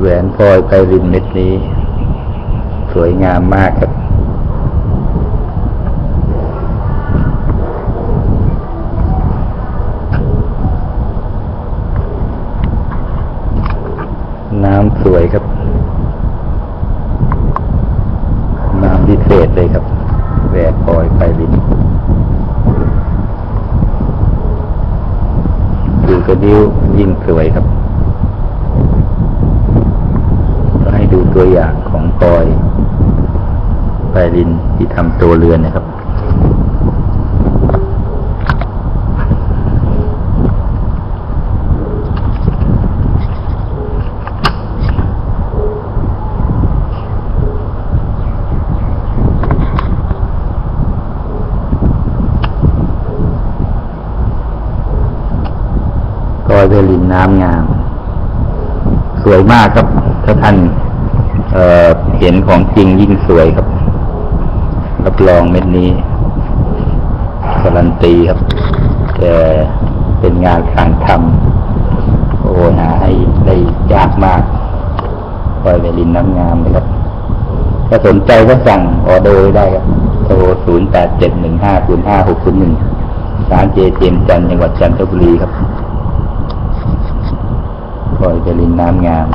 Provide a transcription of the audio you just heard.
แหวนพลอยไพรินเม็ดนี้ สวยงามมากครับ น้ำสวยครับ น้ำพิเศษเลยครับแหวนพลอยไพรินดูกระดิ้วยิ่งสวยครับ ก็ให้ดู ตัวอย่างของพลอยไพรินที่ทำตัวเรือนนะครับพลอยไพรินน้ำงาม สวยมากครับถ้าท่าน เออเห็นของจริงยิ่งสวยครับ รับรองเม็ดนี้การันตีครับแต่เป็นงานการทำโอ้หาให้ได้ยากมากปล่อยไปลินน้ำงามเลยครับ ถ้าสนใจก็สั่งออเดอร์ได้ครับโทร0 8 7 1 5 0 5 6 0 1ร้านเจเจมจันทร์จังหวัดจันทบุรีครับปล่อยไปลินน้ำงาม